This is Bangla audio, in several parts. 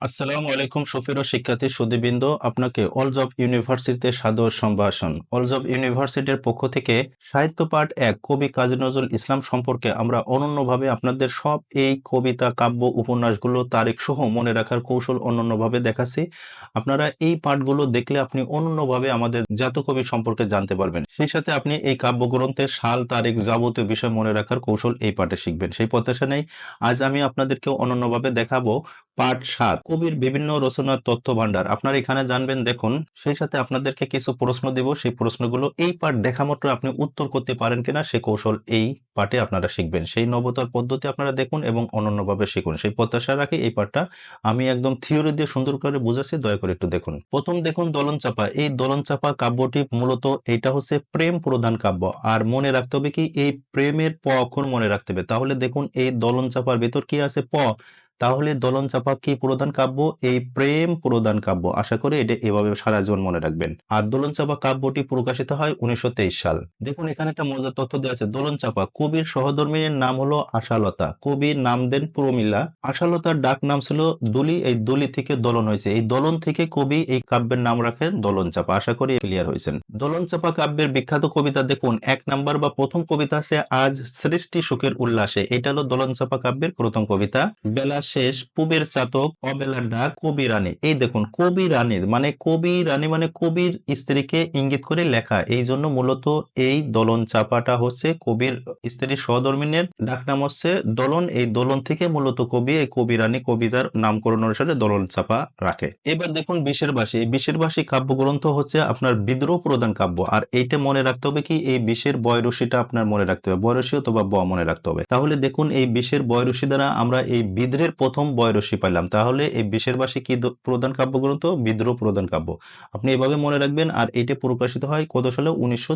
আসসালামু আলাইকুম সুফের ও শিক্ষার্থী, সুদীবৃন্দ। আপনাকে অলজব ইউনিভার্সিটিতে সাদর সম্ভাষণ। অলজব ইউনিভার্সিটির পক্ষ থেকে সাহিত্য পাঠ এক, কবি কাজী নজরুল ইসলাম সম্পর্কে আমরা অনন্যভাবে আপনাদের সব এই কবিতা, কাব্য, উপন্যাসগুলো তারিখ সহ মনে রাখার কৌশল অনন্যভাবে দেখাচ্ছি। আপনারা এই পাঠগুলো দেখলে আপনি অনন্যভাবে আমাদের জাত কবি সম্পর্কে জানতে পারবেন। সেই সাথে আপনি এই কাব্যগ্রন্থের সাল, তারিখ যাবতীয় বিষয় মনে রাখার কৌশল এই পাঠে শিখবেন। সেই প্রত্যাশা নেই। আজ আমি আপনাদেরকে অনন্যভাবে দেখাবো। পাঠ সাত। কবির বিভিন্ন রচনার তথ্য ভান্ডার আপনারা এখানে জানবেন, দেখুন, সেই সাথে আপনাদেরকে কিছু প্রশ্ন দেব। সেই প্রশ্নগুলো এই পাঠ দেখা মাত্র আপনি উত্তর করতে পারেন কিনা, সে কৌশল এই পাঠে আপনারা শিখবেন। সেই নবতার পদ্ধতি আপনারা দেখুন এবং অনন্যভাবে শিখুন। সেই প্রত্যাশা রাখি এই পাঠটা আমি একদম থিওরি দিয়ে সুন্দর করে বুঝাচ্ছি, দয়া করে একটু দেখুন। প্রথম দেখুন, দলন চাপা। এই দলন চাপা কাব্যটি মূলত এটা হচ্ছে প্রেম প্রধান কাব্য। আর মনে রাখতে হবে কি, এই প্রেমের প অক্ষর মনে রাখতে হবে। তাহলে দেখুন, এই দলন চাপার ভেতর কি আছে? প। তাহলে দলন চাপা কি প্রধান কাব্য? এই প্রেম প্রধান কাব্য। আশা করি এটা এভাবে সারা জীবন মনে রাখবেন। আর দোলন চাপা কাব্যটি প্রকাশিত হয় উনিশশো সাল। দেখুন, এখানে একটা মজার তথ্য দেওয়া আছে। দোলন চাপা, কবির সহধর্মিনীর নাম হলো আশালতা। কবির নাম দেন প্রমিলা। আশালতার ডাক নাম ছিল দুলি। এই দুলি থেকে দলন হয়েছে। এই দলন থেকে কবি এই কাব্যের নাম রাখেন দলন চাপা। আশা করি ক্লিয়ার হয়েছেন। দলন চাপা কাব্যের বিখ্যাত কবিতা দেখুন। এক নাম্বার বা প্রথম কবিতা আছে, আজ সৃষ্টি সুখের উল্লাসে। এটা হলো দলন চাপা কাব্যের প্রথম কবিতা। বেলা শেষ পুবের চাতক অবেলার ডাক কবি রানী। এই দেখুন কবি রানীর মানে কবি রানী মানে কবির স্ত্রীকে ইঙ্গিত করে লেখা। এই জন্য মূলত এই দলন চাপাটা হচ্ছে কবির স্ত্রীর সহধর্মিনের ডাক নাম হচ্ছে দলন। এই দলন থেকে মূলত কবি, এই কবি রানী কবিতার নামকরণ অনুসারে দলন চাপা রাখে। এবার দেখুন বিশের বাসী এই বিশের বাসী কাব্যগ্রন্থ হচ্ছে আপনার বিদ্রোহ প্রধান কাব্য। আর এইটা মনে রাখতে হবে কি, এই বিশের বয়রসিটা আপনার মনে রাখতে হবে। বয়রসি অথবা ব মনে রাখতে হবে। তাহলে দেখুন এই বিশের বয়রসি দ্বারা আমরা এই বিদ্রের প্রথম বয়রসি পাইলাম। তাহলে এই বিশের বাসী কি প্রধান কাব্যগ্রন্থ বিদ্রোহ প্রধান কাব্য। আপনি এভাবে মনে রাখবেন, আর এটা প্রকাশিত হয় কত সালে? উনিশশো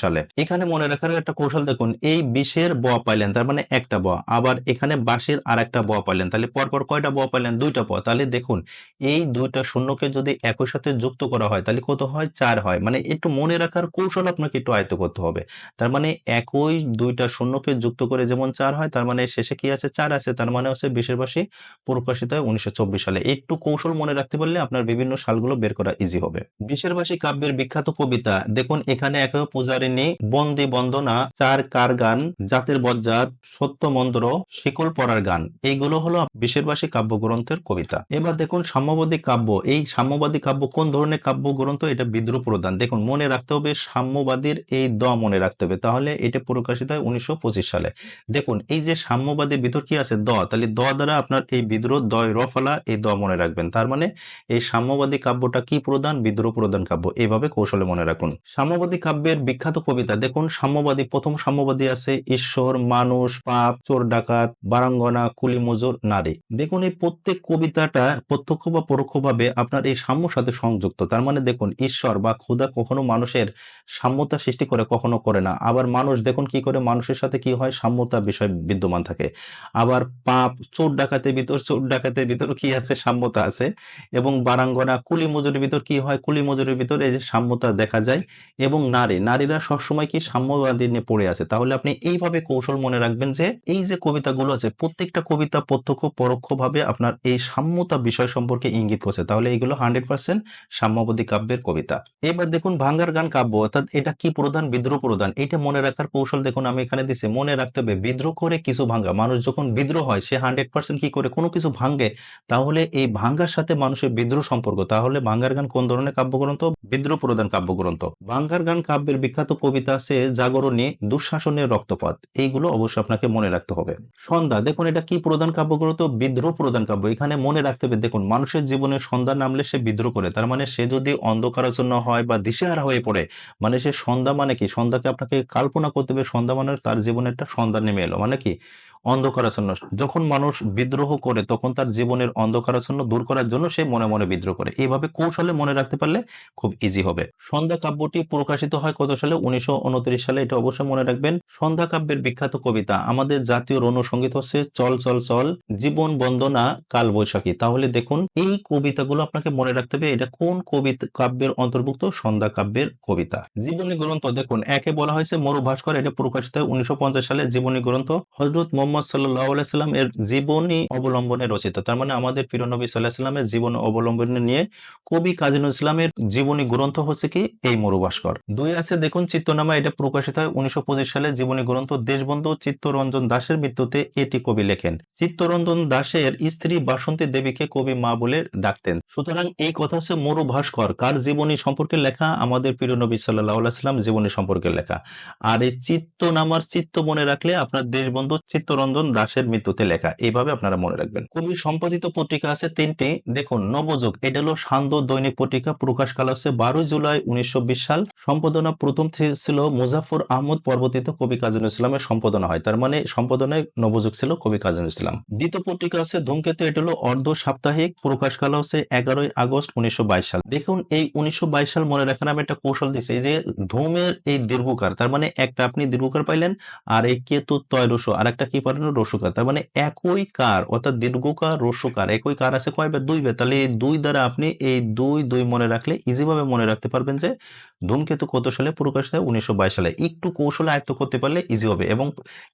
সালে। এখানে মনে রাখার একটা কৌশল দেখুন, এই বিশের ব পাইলেন, তার মানে একটা ব। আবার এখানে বাসের আর একটা ব পাইলেন, তাহলে পরপর কয়টা ব পাইলেন? দুইটা ব। তাহলে দেখুন, এই দুইটা শূন্যকে যদি একই সাথে যুক্ত করা হয়, তাহলে কত হয়? চার হয়। মানে একটু মনে রাখার কৌশল আপনাকে একটু আয়ত্ত করতে হবে। তার মানে একই দুইটা শূন্যকে যুক্ত করে যেমন চার হয়, তার মানে শেষে কি আছে? চার আছে, তার মানে হচ্ছে বিশের বাসী প্রকাশিত হয় উনিশশো চব্বিশ সালে। একটু কৌশল মনে রাখতে পারলে আপনার বিভিন্ন সালগুলো বের করা ইজি হবে। বিশের বাসী কাব্যের বিখ্যাত কবিতা, দেখুন এখানে এক পূজারিনী বন্দি বন্দনা, চার কার গান জাতের বজ্জাত সত্য মন্দ্র শিকল পড়ার গান, এইগুলো হলো বিশের বাসী কাব্যগ্রন্থের কবিতা। এবার দেখুন সাম্যবাদী কাব্য, এই সাম্যবাদী কাব্য কোন ধরনের কাব্য গ্রন্থ এটা বিদ্রোহ প্রদান দেখুন মনে রাখতে হবে সাম্যবাদীর এই দ মনে রাখতে হবে, তাহলে এটা প্রকাশিত হয় উনিশশো পঁচিশ সালে। দেখুন এই যে সাম্যবাদীর ভিতর কি আছে? দ, তাহলে দ দ্বারা আপনার এই বিদ্রোহ দয় রফালা এই দ মনে রাখবেন। তার মানে এই সাম্যবাদী কাব্যটা কি প্রদান? বিদ্রোহ প্রদান কাব্য। এইভাবে কৌশলে মনে রাখুন। সাম্যবাদী কাব্যের বিখ্যাত কবিতা দেখুন, সাম্যবাদী, প্রথম সাম্যবাদী আছে ঈশ্বর, মানুষ, পাপ, চোর, ডাকাত, বারাঙ্গনা কুলি মজুর নারী। দেখুন এই প্রত্যেক কবিতাটা প্রত্যক্ষ বা পরোক্ষভাবে আপনার এই সাম্যর সাথে সংযুক্ত। তার মানে দেখুন, ঈশ্বর বা ক্ষুধা কখনো মানুষের সাম্যতা সৃষ্টি করে, কখনো করে না। আবার মানুষ, দেখুন কি করে মানুষের সাথে কি হয়? সাম্যতা বিষয় বিদ্যমান থাকে। আবার পাপ, চোর ডাকাতের ভিতর, চোর ডাকাতের ভিতর কি আছে? সাম্যতা আছে। এবং বারাঙ্গনা কুলি মজুরের ভিতর কি হয়? কুলি মজুরের ভিতর এই যে সাম্যতা দেখা যায়। এবং নারী, নারীরা সবসময় কি সাম্যবাদী নিয়ে পড়ে আছে। তাহলে আপনি এইভাবে কৌশল মনে রাখবেন যে, এই যে কবিতাগুলো আছে, প্রত্যেকটা কবিতা প্রত্যক্ষ, পরোক্ষভাবে আপনার এই সাম্যতা বিষয় সম্পর্কে ইঙ্গিত করছে। তাহলে এগুলো হান্ড্রেড পার্সেন্ট সাম্যবাদী কাব্যের কবিতা। এবার দেখুন, ভাঙ্গার গান কাব্য, অর্থাৎ এটা কি প্রধান? বিদ্রোহ প্রধান। এটা মনে রাখার কৌশল দেখুন, আমি এখানে দিছি। মনে রাখতে হবে, বিদ্রোহ করে কিছু ভাঙ্গা। মানুষ যখন বিদ্রোহ হয়, সে হান্ড্রেড পার্সেন্ট কি করে কোনো কিছু ভাঙ্গে তাহলে এই ভাঙ্গার সাথে মানুষের বিদ্রোহ সম্পর্ক। তাহলে ভাঙ্গার গান কোন ধরনের কাব্যগ্রন্থ? বিদ্রোহ প্রধান কাব্যগ্রন্থ। ভাঙ্গার গান কাব্যের বিখ্যাত কবিতা আছে জাগরণী দুঃশাসনের রক্তপাত। এইগুলো অবশ্যই আপনাকে মনে রাখতে হবে। সন্ধ্যা, দেখুন এটা কি প্রধান কাব্যগ্রন্থ? বিদ্রোহ প্রধান কাব্য। এখানে মনে রাখতে হবে, দেখুন মানুষের জীবনে সন্ধ্যা নামলে সে বিদ্রোহ করে। তার মানে সে যদি অন্ধকারাচ্ছন্ন হয় বা দিশেহারা হয়ে পড়ে মানে সে সন্ধ্যা মানে কি? সন্ধ্যাকে আপনাকে কল্পনা করতে হবে, সন্ধ্যা মানে তার জীবনে একটা সন্ধ্যা নেমে এলো। মানে কি? অন্ধকারাচ্ছন্ন। যখন মানুষ বিদ্রোহ করে, তখন তার জীবনের অন্ধকারাচ্ছন্ন দূর করার জন্য সে মনে মনে বিদ্রোহ করে। এইভাবে কৌশলে মনে রাখতে পারলে খুব ইজি হবে। সন্ধ্যা কাব্যটি প্রকাশিত হয় কত সালে? উনিশশো সালে। এটা অবশ্যই মনে রাখবেন। সন্ধ্যা কাব্যের বিখ্যাত কবিতা, আমাদের জাতীয় রণসঙ্গীত হচ্ছে চল চল চল, জীবন বন্দনা, কাল বৈশাখী। তাহলে দেখুন, এই কবিতাগুলো আপনাকে মনে রাখতে হবে, এটা কোন কবিতা, কাব্যের অন্তর্ভুক্ত? সন্ধ্যা কাব্যের কবিতা। জীবনী গ্রন্থ দেখুন, একে বলা হয়েছে মরু ভাস্কর এটা প্রকাশিত হয় উনিশশো পঞ্চাশ সালে। জীবনী গ্রন্থ হজরত মোহাম্মদ মোহাম্মদ সাল্লাম এর জীবনী অবলম্বনে রচিত। তার মানে আমাদের প্রিয় নবী সাল্লাহ সাল্লামের জীবন অবলম্বনে নিয়ে কবি কাজী ইসলামের জীবনী গ্রন্থ হচ্ছে কি? এই মরুভাস্কর। দুই আছে, দেখুন চিত্তনামা এটা প্রকাশিত হয় উনিশশো সালে। জীবনী গ্রন্থ দেশবন্ধু চিত্তরঞ্জন দাসের মৃত্যুতে এটি কবি লেখেন। চিত্তরঞ্জন দাসের স্ত্রী বাসন্তী দেবীকে কবি মা বলে ডাকতেন। সুতরাং এই কথা হচ্ছে মরু ভাস্কর কার জীবনী সম্পর্কে লেখা? আমাদের প্রিয় নবী সাল্লাহ জীবনী সম্পর্কে লেখা। আর এই চিত্তনামার চিত্ত মনে রাখলে আপনার দেশবন্ধু চিত্তরঞ্জন দাসের মৃত্যুতে লেখা। এইভাবে আপনারা মনে রাখবেন। কবির সম্পাদিত পত্রিকা আছে তিনটি। দেখুন, নবযুগ। এটা হলো সান্দ দৈনিক পত্রিকা, প্রকাশ কাল হচ্ছে বারোই জুলাই উনিশশো সাল। সম্পাদনা প্রথম ছিল মুজাফর আহমদ, পরবর্তীতে কবি কাজী ইসলামের সম্পাদনা হয়। তার মানে সম্পাদনায় নবযুগ ছিল কবি কাজী ইসলাম। দ্বিতীয় পত্রিকা আছে ধূমকেতু। এটা হলো অর্ধ সাপ্তাহিক, প্রকাশ কাল হচ্ছে এগারোই আগস্ট উনিশশো বাইশ সাল। দেখুন, এই উনিশশো বাইশ সাল মনে রাখার আমি একটা কৌশল দিচ্ছি যে ধূমের এই দীর্ঘকার, তার মানে একটা আপনি দীর্ঘকার পাইলেন আর এই কেতু তয় রসু আর একটা কি পারেন রসুকার। তার মানে একই কার, অর্থাৎ দীর্ঘকার রসুকার, একই কার আছে কয় বার? দুই বার। তাহলে এই দুই দ্বারা আপনি এই দুই দুই মনে রাখলে ইজি ভাবে মনে রাখতে পারবেন যে ধূমকেতু কত সালে প্রকাশিত হয়? উনিশশো সালে। একটু কৌশলে আয়ত্ত করতে পারলে ইজি হবে এবং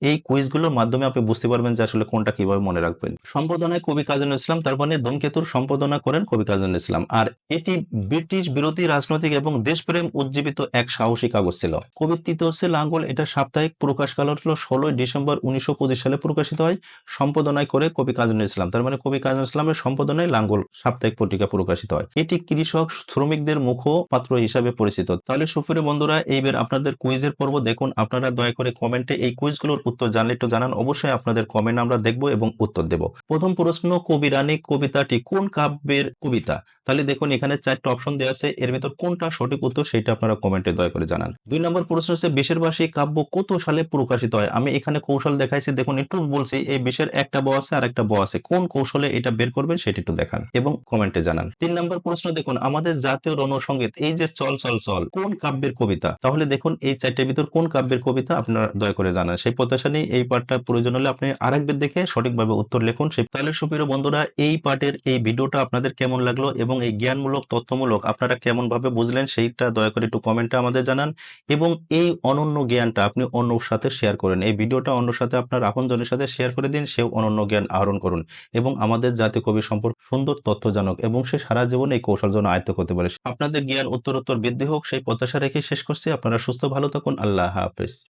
এই কুইজগুলোর মাধ্যমে আপনি বুঝতে পারবেন যে আসলে কোনটা কীভাবে মনে রাখবেন। সম্পাদনায় কবি কাজী ইসলাম, তার মানে ধূমকেতুর সম্পাদনা করেন কবি কাজী ইসলাম। আর এটি ব্রিটিশ বিরোধী রাজনৈতিক এবং দেশপ্রেম উজ্জীবিত এক সাহসী কাগজ ছিল। কবির তৃতীয় হচ্ছে লাঙ্গল, এটা সাপ্তাহিক প্রকাশ প্রকাশকাল হলো ষোলোই ডিসেম্বর উনিশশো পঁচিশ সালে প্রকাশিত হয় সম্পাদনায় করে কবি কাজী ইসলাম। তার মানে কবি কাজী ইসলামের সম্পাদনায় লাঙ্গল সাপ্তাহিক পত্রিকা প্রকাশিত হয়। এটি কৃষক, শ্রমিকদের মুখপাত্র হিসাবে পরিচিত। তাহলে সুফির বন্ধুরা, এইবার আপনাদের কুইজের পর্ব দেখুন। আপনারা দয়া করে কমেন্টে এই কুইজগুলোর উত্তর জানলে একটু জানান। অবশ্যই আপনাদের কমেন্ট আমরা দেখব এবং উত্তর দেব। প্রথম প্রশ্ন, কবি রানী কবিতাটি কোন কাব্যের কবিতা? তাহলে দেখুন, এখানে চারটা অপশন দেওয়া আছে। এর ভিতর কোনটা সঠিক উত্তর সেটা আপনারা কমেন্টে দয়া করে জানান। দুই নম্বর প্রশ্ন হচ্ছে বিশের বাসী কাব্য কত সালে প্রকাশিত হয়? আমি এখানে কৌশল দেখাইছি। দেখুন একটু বলছি, এই বিশের একটা ব আছে আর একটা ব আছে। কোন কৌশলে এটা বের করবেন সেটা একটু দেখান এবং কমেন্টে জানান। তিন নম্বর প্রশ্ন, দেখুন, আমাদের জাতীয় রণসঙ্গীত এই যে চল চল চল, কোন কাব্যের কবিতা? তাহলে দেখুন, এই চারটের ভিতর কোন কাব্যের কবিতা আপনারা দয়া করে জানান। সেই প্রত্যাশা নেই এই পার্টটা প্রয়োজন হলে আপনি আরেকবার দেখে সঠিকভাবে উত্তর লিখুন। সে তাহলে সুপ্রিয় বন্ধুরা, এই পার্টের এই ভিডিওটা আপনাদের কেমন লাগল এবং এই জ্ঞানমূলক, তথ্যমূলক আপনারা কেমন ভাবে বুঝলেন সেইটা দয়া করে একটু কমেন্টে আমাদের জানান এবং এই অনন্য জ্ঞানটা আপনি অন্যর সাথে শেয়ার করেন। এই ভিডিওটা অন্যর সাথে আপনার আপনজনের সাথে শেয়ার করে দিন, সেও অনন্য জ্ঞান আহরণ করুন এবং আমাদের জাতীয় কবি সম্পর্কে সুন্দর, তথ্যজনক জানুক এবং সে সারা জীবন এই কৌশল জন্য আয়ত্ত করতে পারে। আপনাদের জ্ঞান উত্তরোত্তর বৃদ্ধি হোক, সেই প্রত্যাশা রেখে শেষ করছি। আপনারা সুস্থ, ভালো থাকুন। আল্লাহ হাফেজ।